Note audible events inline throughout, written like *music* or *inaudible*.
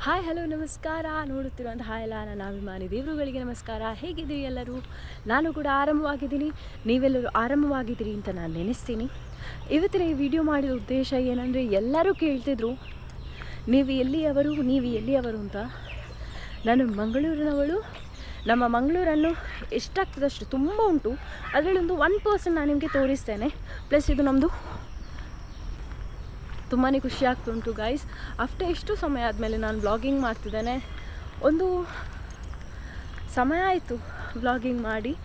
Hi, hello, ನಮಸ್ಕಾರ. ನೋಡುತ್ತಿರುವಂತಹ ಎಲ್ಲ ನನ್ನ ಅಭಿಮಾನಿ ದೇವರುಗಳಿಗೆ ನಮಸ್ಕಾರ. ಹೇಗಿದ್ದೀರಿ ಎಲ್ಲರೂ? ನಾನು ಕೂಡ ಆರಂಭವಾಗಿದ್ದೀನಿ ನೀವೆಲ್ಲರೂ ಆರಂಭವಾಗಿದ್ದೀರಿ ಅಂತ ನಾನು ನೆನೆಸ್ತೀನಿ. ಇವತ್ತಿನ ಈ ವಿಡಿಯೋ ಮಾಡಿದ ಉದ್ದೇಶ ಏನಂದರೆ, ಎಲ್ಲರೂ ಕೇಳ್ತಿದ್ರು, ನೀವು ಎಲ್ಲಿಯವರು? ನೀವು ಎಲ್ಲಿಯವರು? ಅಂತ. ನಾನು ಮಂಗಳೂರಿನವಳು. ನಮ್ಮ ಮಂಗಳೂರನ್ನು ಎಷ್ಟಾಗ್ತದಷ್ಟು ತುಂಬ ಉಂಟು. ಅದರಲ್ಲಿ ಒಂದು ಒನ್ ಪರ್ಸನ್ ನಾನು ನಿಮಗೆ ತೋರಿಸ್ತೇನೆ. ಪ್ಲಸ್ ಇದು ನಮ್ಮದು ತುಂಬಾ ಖುಷಿ ಆಗ್ತುಂಟು ಗೈಸ್ ಆಫ್ಟರ್ ಎಷ್ಟು ಸಮಯ ಆದಮೇಲೆ ನಾನು ಬ್ಲಾಗಿಂಗ್ ಮಾಡ್ತಿದ್ದೇನೆ. ಒಂದು ಸಮಯ ಆಯಿತು ಬ್ಲಾಗಿಂಗ್ ಮಾಡಿ.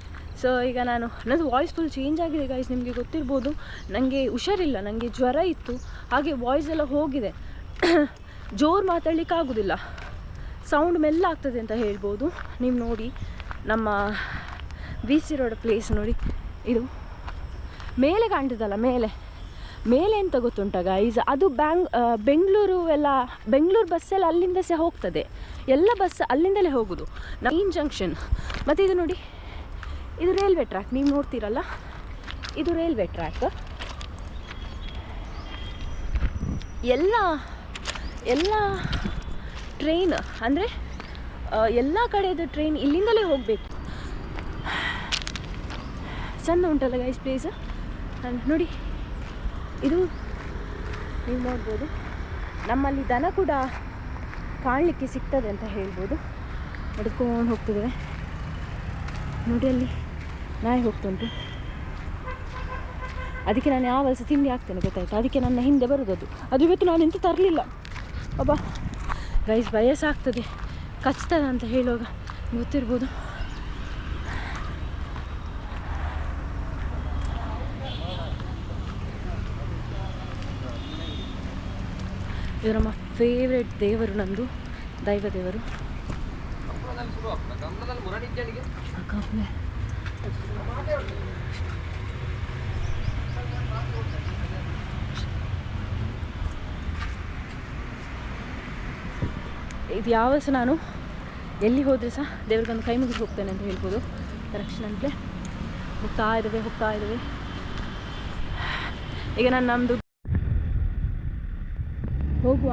ಸೊ ಈಗ ನಾನು ನನ್ನದು ವಾಯ್ಸ್ ಫುಲ್ ಚೇಂಜ್ ಆಗಿದೆ ಗೈಸ್ ನಿಮಗೆ ಗೊತ್ತಿರ್ಬೋದು. ನನಗೆ ಹುಷಾರಿಲ್ಲ ನನಗೆ ಜ್ವರ ಇತ್ತು. ಹಾಗೆ ವಾಯ್ಸ್ ಎಲ್ಲ ಹೋಗಿದೆ. *coughs* ಜೋರು ಮಾತಾಡ್ಲಿಕ್ಕೆ ಆಗೋದಿಲ್ಲ. ಸೌಂಡ್ ಮೆಲ್ಲ ಆಗ್ತದೆ ಅಂತ ಹೇಳ್ಬೋದು. ನೀವು ನೋಡಿ ನಮ್ಮ ಬಿ ಸಿ ರೋಡ್ ಪ್ಲೇಸ್ ನೋಡಿ. ಇದು ಮೇಲೆ ಕಾಣ್ತದಲ್ಲ ಮೇಲೆ. ಮೇಲೆ ಎಂತ ಗೊತ್ತುಂಟ ಗೈಸ್ ಅದು ಬ್ಯಾಂಗ್ ಬೆಂಗಳೂರು ಎಲ್ಲ, ಬೆಂಗಳೂರು ಬಸ್ಸೆಲ್ಲ ಅಲ್ಲಿಂದ ಸಹ ಹೋಗ್ತದೆ. ಎಲ್ಲ ಬಸ್ ಅಲ್ಲಿಂದಲೇ ಹೋಗೋದು. ಮೈನ್ ಜಂಕ್ಷನ್ ಮತ್ತು ಇದು ನೋಡಿ, ಇದು ರೈಲ್ವೆ ಟ್ರ್ಯಾಕ್ ನೀವು ನೋಡ್ತೀರಲ್ಲ? ಇದು ರೈಲ್ವೆ ಟ್ರ್ಯಾಕ್ ಎಲ್ಲ ಎಲ್ಲ ಟ್ರೈನ್ ಅಂದರೆ ಎಲ್ಲ ಕಡೆದು ಟ್ರೈನ್ ಇಲ್ಲಿಂದಲೇ ಹೋಗಬೇಕು. ಚೆಂದ ಉಂಟಲ್ಲ ಗೈಸ್ ಪ್ಲೀಸ್ ನೋಡಿ. ಇದು ನೀವು ನೋಡ್ಬೋದು. ನಮ್ಮಲ್ಲಿ ದನ ಕೂಡ ಕಾಣಲಿಕ್ಕೆ ಸಿಗ್ತದೆ ಅಂತ ಹೇಳ್ಬೋದು. ನಡ್ಕೊಂಡು ಹೋಗ್ತಿದ್ದೇವೆ. ನೋಡಿ ಅಲ್ಲಿ ನಾಯಿ ಹೋಗ್ತುಂಟು ಅದಕ್ಕೆ ನಾನು ಯಾವ ಸಹ ತಿಂಡಿ ಹಾಕ್ತೇನೆ ಗೊತ್ತಾಯ್ತು? ಅದಕ್ಕೆ ನನ್ನ ಹಿಂದೆ ಬರೋದದು ಅದು. ಇವತ್ತು ನಾನು ಎಂತ ತರಲಿಲ್ಲ. ಅಬ್ಬ ಗೈಸ್ ಆಗ್ತದೆ. ಕಚ್ತದ ಅಂತ ಹೇಳುವಾಗ ಗೊತ್ತಿರ್ಬೋದು. ಇದು ನಮ್ಮ ಫೇವ್ರೆಟ್ ದೇವರು ನಂದು, ದೈವ ದೇವರು. ಇದು ಯಾವ ಸಹ ನಾನು? ಎಲ್ಲಿ ಹೋದರೆ ಸಹ ದೇವ್ರಿಗೊಂದು ಕೈ ಮುಗಿದು ಹೋಗ್ತೇನೆ ಅಂತ ಹೇಳ್ಬೋದು. ರಕ್ಷಣೆ ಅಂತಲೇ ಹೋಗ್ತಾ ಇದ್ದಾವೆ ಹೋಗ್ತಾ ಇದ್ದಾವೆ ಈಗ ನಾನು ನಮ್ಮದು ಹೋಗುವ?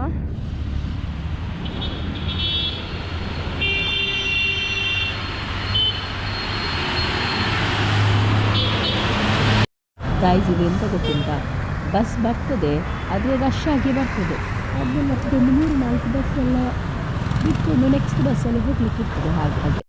ಗೈಸ್ ಇದು ಎಂತ ಗೊತ್ತುಂಟಾ? ಬಸ್ ಬರ್ತದೆ ಆದರೆ ರಶ್ ಆಗಿ ಬರ್ತದೆ. ಅದನ್ನು ಮತ್ತೆ ಒಂದು ಮೂರು ನಾಲ್ಕು ಬಸ್ ಎಲ್ಲ ಬಿಟ್ಕೊಂಡು ನೆಕ್ಸ್ಟ್ ಬಸ್ಸಲ್ಲಿ ಹೋಗ್ಲಿಕ್ಕೆ ಇರ್ತದೆ ಹಾಗೆ ಹಾಗೆ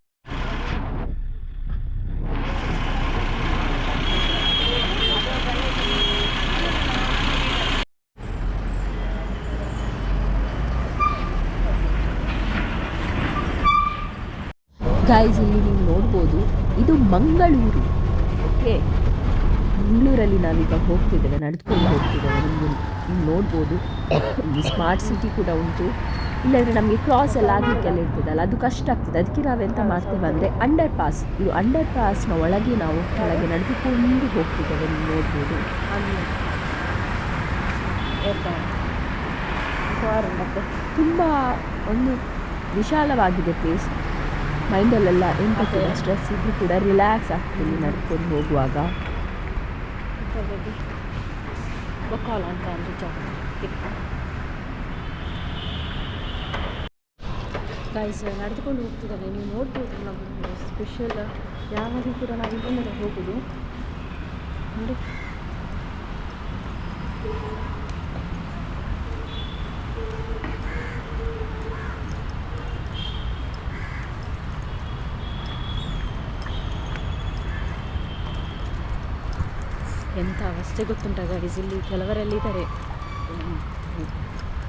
ಗೈಸ್ ಇಲ್ಲಿ ನೀವು ನೋಡ್ಬೋದು, ಇದು ಮಂಗಳೂರು. ಓಕೆ ಮಂಗಳೂರಲ್ಲಿ ನಾವೀಗ ಹೋಗ್ತಿದ್ದೇವೆ ನಡೆದುಕೊಂಡು ಹೋಗ್ತಿದ್ದೇವೆ. ನಿಮಗೆ ನೀವು ನೋಡ್ಬೋದು, ಇಲ್ಲಿ ಸ್ಮಾರ್ಟ್ ಸಿಟಿ ಕೂಡ ಉಂಟು. ಇಲ್ಲಾಂದರೆ ನಮಗೆ ಕ್ರಾಸ್ ಎಲ್ಲ ಆಗಲಿಕ್ಕೆಲ್ಲ ಇರ್ತದಲ್ಲ, ಅದು ಕಷ್ಟ ಆಗ್ತದೆ. ಅದಕ್ಕೆ ನಾವೆಂತ ಮಾಡ್ತೇವೆ ಅಂದರೆ ಅಂಡರ್ ಪಾಸ್ ಇದು ಅಂಡರ್ ಪಾಸ್ನ ಒಳಗೆ ನಾವು ಕೆಳಗೆ ನಡೆದುಕೊಂಡು ಹೋಗ್ತಿದ್ದೇವೆ, ನೀವು ನೋಡ್ಬೋದು. ತುಂಬ ಒಂದು ವಿಶಾಲವಾಗಿದೆ ಪ್ಲೇಸ್ ಮೈಂಡಲ್ಲೆಲ್ಲ ಎಂತ ಕೂಡ ಸ್ಟ್ರೆಸ್ ಇದ್ರೂ ಕೂಡ ರಿಲ್ಯಾಕ್ಸ್ ಇಲ್ಲಿ ನಡ್ಕೊಂಡು ಹೋಗುವಾಗ. ಬೊಕ್ಕಾಲ ಅಂತ ಅಂದರೆ ಜಾಗ ಗೈಸ್ ನಡೆದುಕೊಂಡು ಹೋಗ್ತಿದ್ದಾರೆ. ನೀವು ನೋಡ್ಬೋದು ನಮ್ಮ ಸ್ಪೆಷಲ್ ಯಾವಾಗಲೂ ಕೂಡ ನಾವು ಇಲ್ಲಿಂದ ಹೋಗೋದು. ನೋಡಿ. ಎಂಥ ಅವಸ್ಥೆ ಗೊತ್ತುಂಟ ಗೈಸ್ ಇಲ್ಲಿ ಕೆಲವರಲ್ಲಿದ್ದಾರೆ. ಇದ್ದಾರೆ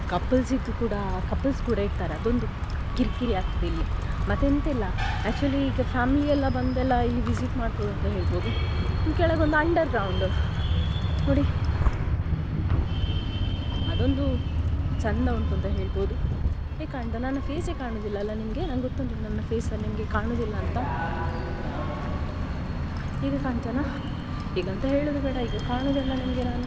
ಕಪಲ್ಸ್ ಇದ್ದು ಕೂಡ, ಕಪಲ್ಸ್ ಕೂಡ ಇರ್ತಾರೆ. ಅದೊಂದು ಕಿರಿಕಿರಿ ಆಗ್ತದೆ ಇಲ್ಲಿ. ಮತ್ತೆಂತಿಲ್ಲ ಆ್ಯಕ್ಚುಲಿ ಈಗ ಫ್ಯಾಮಿಲಿ ಎಲ್ಲ ಬಂದೆಲ್ಲ ಇಲ್ಲಿ ವಿಸಿಟ್ ಮಾಡ್ಬೋದು ಅಂತ ಹೇಳ್ಬೋದು. ಕೆಳಗೊಂದು ಅಂಡರ್ ಗ್ರೌಂಡ್ ನೋಡಿ. ಅದೊಂದು ಚಂದ ಉಂಟು ಅಂತ ಹೇಳ್ಬೋದು. ಏ ಕಾಣ್ತಾ ನನ್ನ ಫೇಸೇ ಕಾಣೋದಿಲ್ಲ ಅಲ್ಲ ನಿಮಗೆ? ನಂಗೆ ಗೊತ್ತುಂಟು ನನ್ನ ಫೇಸಲ್ಲಿ ನಿಮಗೆ ಕಾಣೋದಿಲ್ಲ ಅಂತ. ಈಗ ಕಾಣ್ತಾನ? ಈಗಂತ ಹೇಳೋದು ಬೇಡ ಈಗ ಕಾಣೋದಿಲ್ಲ ನಿಮಗೆ ನಾನು.